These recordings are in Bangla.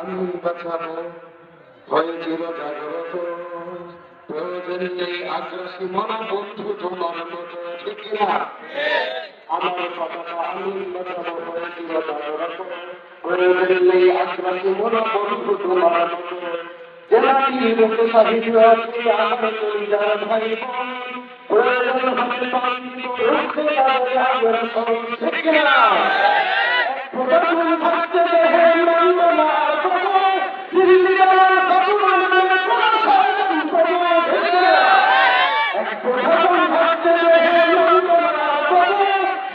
আমি বাঁচাবো হয়ে চির জাগ্রত প্রয়োজন নেই আগ্রাসী মন বন্ধু তোমার মতো ঠিক না আমার কথাটা আমি বাঁচাবো হয়ে চির জাগ্রত প্রয়োজন নেই আগ্রাসী মন বন্ধু তোমার মতো জেলাটি মতো সাহিত্য আছে আমার কলিজার ভাই প্রয়োজন হবে পানি রুখে তাদের আগ্রাসন ঠিক না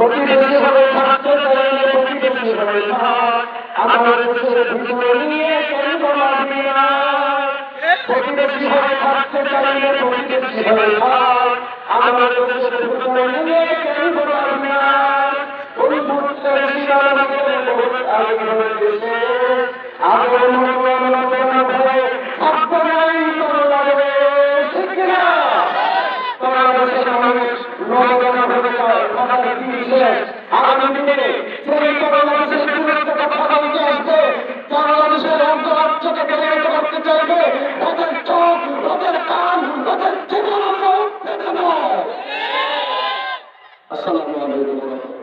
প্রতিবেশী হয়ে থাকতে চাইলে প্রতিবেশী হয়ে থাক আমার নিয়ে কেন বলাবি না প্রতিবেশী হয়ে থাকতে চাইলে প্রতিবেশী হয়ে থাক আমার দেশের ভিতরে নিয়ে কেন বলাবি না ওই মুহূর্তে সীমানা গেলে বহুত আগে হয়ে গেছে ঘটনার ভিতরে বাংলাদেশের দুর্নীতি কথা উঠে আসবে বাংলাদেশের অন্তরাজ্যকে পরিণত আসসালামু আলাইকুম।